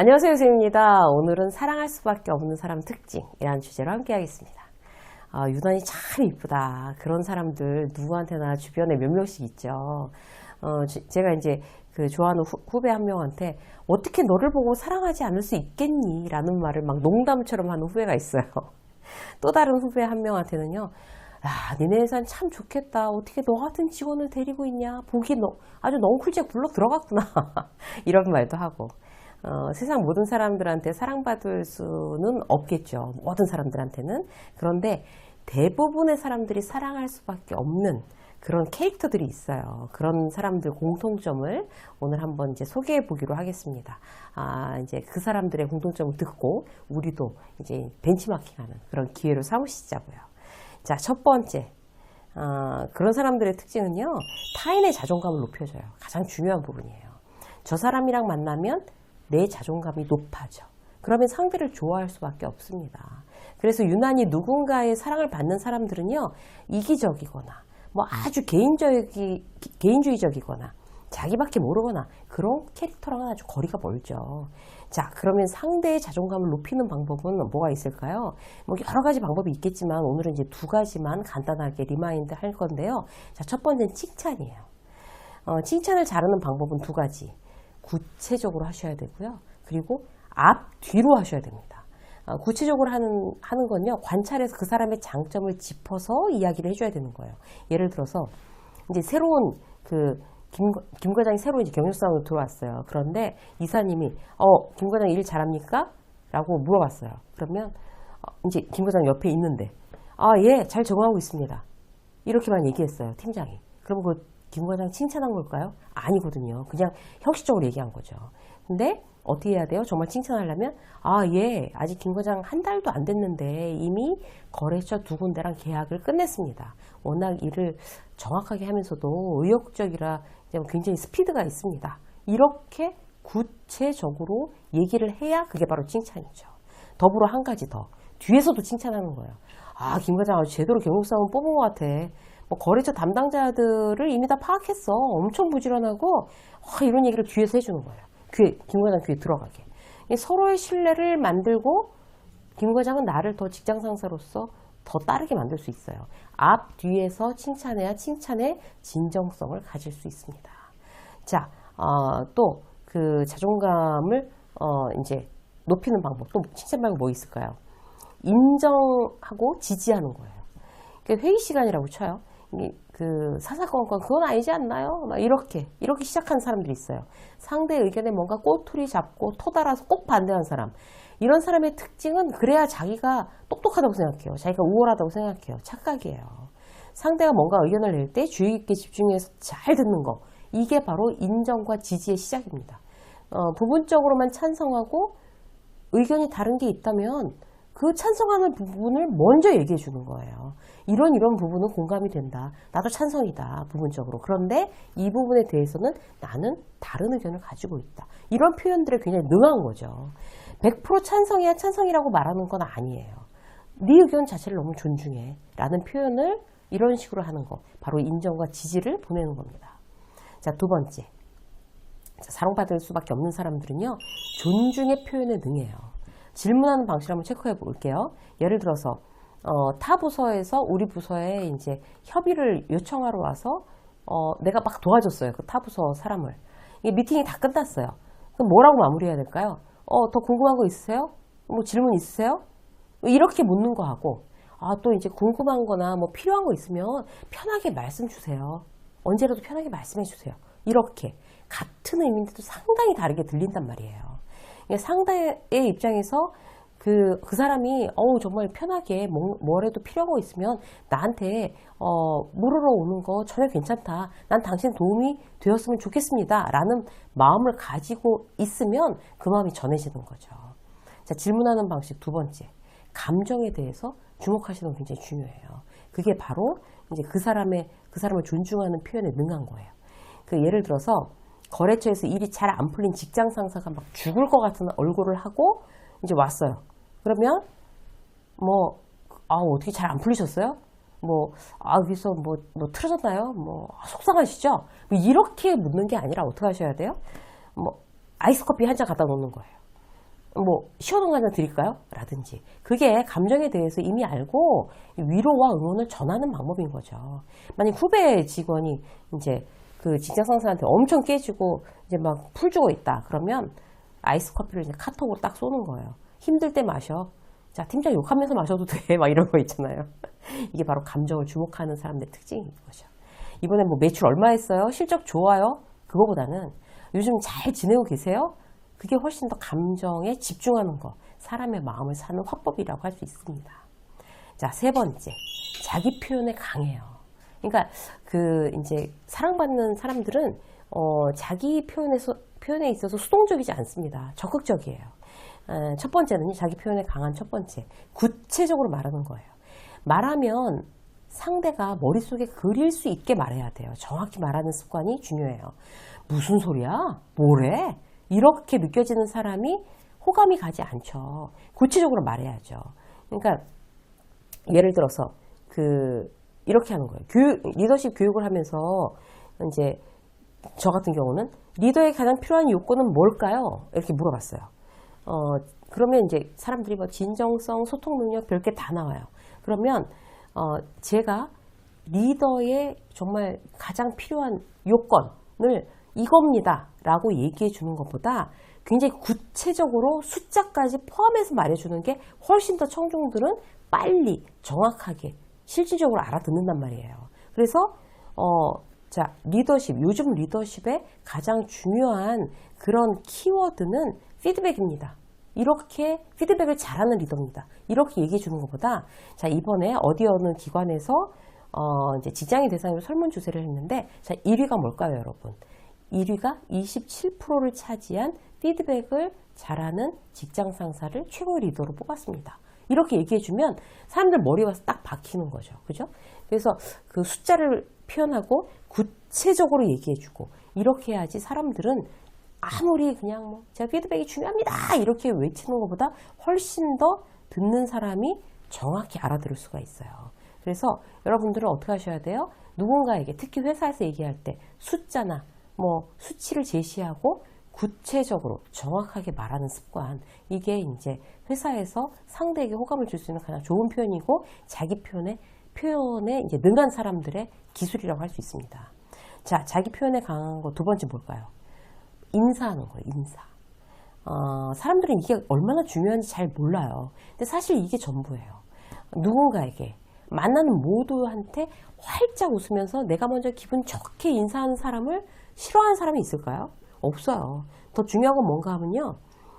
안녕하세요, 유세입니다. 오늘은 사랑할 수밖에 없는 사람 특징이라는 주제로 함께 하겠습니다. 아, 유난히 참 이쁘다. 그런 사람들 누구한테나 주변에 몇 명씩 있죠. 어, 제- 제가 이제 그 좋아하는 후, 배한 명한테 어떻게 너를 보고 사랑하지 않을 수 있겠니? 라는 말을 막 농담처럼 하는 후배가 있어요. 또 다른 후배 한 명한테는요. 야, 니네 회사는 참 좋겠다. 어떻게 너 같은 직원을 데리고 있냐? 보기 너, 아주 넝쿨잭 불러 들어갔구나. 이런 말도 하고. 어, 세상 모든 사람들한테 사랑받을 수는 없겠죠. 모든 사람들한테는. 그런데 대부분의 사람들이 사랑할 수밖에 없는 그런 캐릭터들이 있어요. 그런 사람들 공통점을 오늘 한번 이제 소개해 보기로 하겠습니다. 아, 이제 그 사람들의 공통점을 듣고 우리도 이제 벤치마킹하는 그런 기회로 삼으시자고요. 자, 첫 번째. 어, 그런 사람들의 특징은요, 타인의 자존감을 높여줘요. 가장 중요한 부분이에요. 저 사람이랑 만나면 내 자존감이 높아져. 그러면 상대를 좋아할 수밖에 없습니다. 그래서 유난히 누군가의 사랑을 받는 사람들은요, 이기적이거나, 뭐 아주 개인적이, 개인주의적이거나, 자기밖에 모르거나, 그런 캐릭터랑은 아주 거리가 멀죠. 자, 그러면 상대의 자존감을 높이는 방법은 뭐가 있을까요? 뭐 여러 가지 방법이 있겠지만, 오늘은 이제 두 가지만 간단하게 리마인드 할 건데요. 자, 첫 번째는 칭찬이에요. 어, 칭찬을 잘하는 방법은 두 가지. 구체적으로 하셔야 되고요. 그리고 앞, 뒤로 하셔야 됩니다. 어, 구체적으로 하는, 하는 건요, 관찰해서 그 사람의 장점을 짚어서 이야기를 해줘야 되는 거예요. 예를 들어서, 이제 새로운 그, 김, 김 과장이 새로 이제 경력상으로 들어왔어요. 그런데 이사님이, 어, 김 과장 일 잘합니까? 라고 물어봤어요. 그러면, 어, 이제 김 과장 옆에 있는데, 아, 예, 잘 적응하고 있습니다. 이렇게만 얘기했어요, 팀장이. 그럼 그 김 과장 칭찬한 걸까요? 아니거든요. 그냥 형식적으로 얘기한 거죠. 근데 어떻게 해야 돼요? 정말 칭찬하려면 아, 예. 아직 김 과장 한 달도 안 됐는데 이미 거래처 두 군데랑 계약을 끝냈습니다. 워낙 일을 정확하게 하면서도 의욕적이라 굉장히 스피드가 있습니다. 이렇게 구체적으로 얘기를 해야 그게 바로 칭찬이죠. 더불어 한 가지 더. 뒤에서도 칭찬하는 거예요. 아, 김 과장 제대로 경력사원 뽑은 것 같아. 뭐 거래처 담당자들을 이미 다 파악했어. 엄청 부지런하고 와, 이런 얘기를 뒤에서 해주는 거예요. 귀에, 김 과장 귀에 들어가게. 이 서로의 신뢰를 만들고 김 과장은 나를 더 직장 상사로서 더 따르게 만들 수 있어요. 앞, 뒤에서 칭찬해야 칭찬의 진정성을 가질 수 있습니다. 자, 어, 또그 자존감을 어, 이제 높이는 방법, 또 칭찬 방법 뭐 있을까요? 인정하고 지지하는 거예요. 회의 시간이라고 쳐요. 그 사사건건 그건 아니지 않나요? 막 이렇게 이렇게 시작하는 사람들이 있어요. 상대 의견에 뭔가 꼬투리 잡고 토달아서 꼭 반대하는 사람. 이런 사람의 특징은 그래야 자기가 똑똑하다고 생각해요. 자기가 우월하다고 생각해요. 착각이에요. 상대가 뭔가 의견을 낼 때 주의 깊게 집중해서 잘 듣는 거. 이게 바로 인정과 지지의 시작입니다. 어, 부분적으로만 찬성하고 의견이 다른 게 있다면 그 찬성하는 부분을 먼저 얘기해 주는 거예요. 이런 이런 부분은 공감이 된다. 나도 찬성이다. 부분적으로. 그런데 이 부분에 대해서는 나는 다른 의견을 가지고 있다. 이런 표현들에 굉장히 능한 거죠. 100% 찬성이야 찬성이라고 말하는 건 아니에요. 네 의견 자체를 너무 존중해. 라는 표현을 이런 식으로 하는 거. 바로 인정과 지지를 보내는 겁니다. 자, 두 번째. 자, 사랑받을 수밖에 없는 사람들은요. 존중의 표현에 능해요. 질문하는 방식을 한번 체크해 볼게요. 예를 들어서 어, 타 부서에서 우리 부서에 이제 협의를 요청하러 와서 어, 내가 막 도와줬어요. 그 타 부서 사람을. 이게 미팅이 다 끝났어요. 그럼 뭐라고 마무리해야 될까요? 어, 더 궁금한 거 있으세요? 뭐 질문 있으세요? 이렇게 묻는 거 하고 아, 또 이제 궁금한 거나 뭐 필요한 거 있으면 편하게 말씀 주세요. 언제라도 편하게 말씀해 주세요. 이렇게 같은 의미인데도 상당히 다르게 들린단 말이에요. 상대의 입장에서 그, 그 사람이, 어우, 정말 편하게 뭐, 뭐라도 필요한 거 있으면 나한테, 어, 물으러 오는 거 전혀 괜찮다. 난 당신 도움이 되었으면 좋겠습니다. 라는 마음을 가지고 있으면 그 마음이 전해지는 거죠. 자, 질문하는 방식 두 번째. 감정에 대해서 주목하시는 건 굉장히 중요해요. 그게 바로 이제 그 사람의, 그 사람을 존중하는 표현에 능한 거예요. 그 예를 들어서 거래처에서 일이 잘 안 풀린 직장 상사가 막 죽을 것 같은 얼굴을 하고 이제 왔어요. 그러면 뭐 아, 어떻게 잘 안 풀리셨어요? 뭐, 아, 여기서 뭐, 뭐, 틀어졌나요? 뭐, 아, 속상하시죠? 뭐 이렇게 묻는 게 아니라 어떻게 하셔야 돼요? 뭐, 아이스 커피 한 잔 갖다 놓는 거예요. 뭐 시원한 거한잔 드릴까요? 라든지 그게 감정에 대해서 이미 알고 위로와 응원을 전하는 방법인 거죠. 만약 후배 직원이 이제 그 직장 상사한테 엄청 깨지고 이제 막 풀 주고 있다. 그러면 아이스 커피를 이제 카톡으로 딱 쏘는 거예요. 힘들 때 마셔. 자, 팀장 욕하면서 마셔도 돼. 막 이런 거 있잖아요. 이게 바로 감정을 주목하는 사람들의 특징인 거죠. 이번에 뭐 매출 얼마 했어요? 실적 좋아요? 그거보다는 요즘 잘 지내고 계세요? 그게 훨씬 더 감정에 집중하는 거, 사람의 마음을 사는 화법이라고 할 수 있습니다. 자, 세 번째. 자기 표현에 강해요. 그러니까 그 이제 사랑받는 사람들은 어, 자기 표현에서 표현에 있어서 수동적이지 않습니다. 적극적이에요. 에, 첫 번째는 자기 표현에 강한 첫 번째. 구체적으로 말하는 거예요. 말하면 상대가 머릿속에 그릴 수 있게 말해야 돼요. 정확히 말하는 습관이 중요해요. 무슨 소리야? 뭐래? 이렇게 느껴지는 사람이 호감이 가지 않죠. 구체적으로 말해야죠. 그러니까 예를 들어서 그 이렇게 하는 거예요. 교육, 리더십 교육을 하면서 이제 저 같은 경우는 리더에 가장 필요한 요건은 뭘까요? 이렇게 물어봤어요. 어, 그러면 이제 사람들이 뭐 진정성, 소통 능력 별게 다 나와요. 그러면 어, 제가 리더의 정말 가장 필요한 요건을 이겁니다. 라고 얘기해 주는 것보다 굉장히 구체적으로 숫자까지 포함해서 말해 주는 게 훨씬 더 청중들은 빨리 정확하게 실질적으로 알아듣는단 말이에요. 그래서 어, 자, 리더십, 요즘 리더십의 가장 중요한 그런 키워드는 피드백입니다. 이렇게 피드백을 잘하는 리더입니다. 이렇게 얘기해 주는 것보다 자, 이번에 어디 어느 기관에서 어, 이제 직장인 대상으로 설문조사를 했는데 자, 1위가 뭘까요, 여러분? 1위가 27%를 차지한 피드백을 잘하는 직장 상사를 최고의 리더로 뽑았습니다. 이렇게 얘기해주면 사람들 와서 딱 박히는 거죠. 그죠? 그래서 그 숫자를 표현하고 구체적으로 얘기해주고 이렇게 해야지 사람들은 아무리 그냥 뭐 제가 피드백이 중요합니다 이렇게 외치는 것보다 훨씬 더 듣는 사람이 정확히 알아들을 수가 있어요. 그래서 여러분들은 어떻게 하셔야 돼요? 누군가에게 특히 회사에서 얘기할 때 숫자나 뭐 수치를 제시하고 구체적으로 정확하게 말하는 습관 이게 이제 회사에서 상대에게 호감을 줄 수 있는 가장 좋은 표현이고 자기 표현에 표현에 이제 능한 사람들의 기술이라고 할 수 있습니다. 자, 자기 표현에 강한 거 두 번째 뭘까요? 인사하는 거예요. 인사. 어, 사람들은 이게 얼마나 중요한지 잘 몰라요. 근데 사실 이게 전부예요. 누군가에게 만나는 모두한테 활짝 웃으면서 내가 먼저 기분 좋게 인사하는 사람을 싫어하는 사람이 있을까요? 없어요. 더 중요한 건 뭔가 하면요.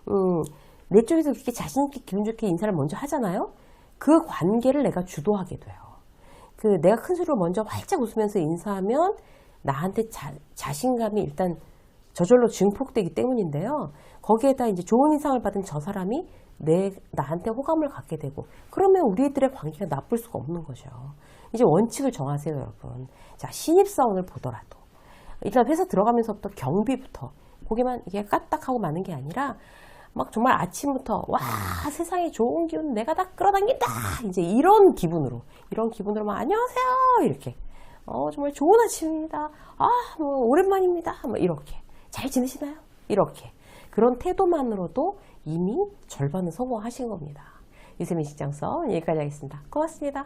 음, 내 쪽에서 그렇게 자신있게 기분 좋게 인사를 먼저 하잖아요. 그 관계를 내가 주도하게 돼요. 그 내가 큰 소리로 먼저 활짝 웃으면서 인사하면 나한테 자, 자신감이 일단 저절로 증폭되기 때문인데요. 거기에다 이제 좋은 인상을 받은 저 사람이 내, 나한테 호감을 갖게 되고, 그러면 우리들의 관계가 나쁠 수가 없는 거죠. 이제 원칙을 정하세요, 여러분. 자, 신입사원을 보더라도. 일단 회사 들어가면서부터 경비부터, 거기만 이게 까딱하고 마는 게 아니라, 막 정말 아침부터, 와, 세상에 좋은 기운 내가 다 끌어당긴다! 이제 이런 기분으로, 이런 기분으로 막, 안녕하세요! 이렇게. 어, 정말 좋은 아침입니다. 아, 뭐, 오랜만입니다. 뭐, 이렇게. 잘 지내시나요? 이렇게. 그런 태도만으로도 이미 절반은 성공하신 겁니다. 유세민 직장서 여기까지 하겠습니다. 고맙습니다.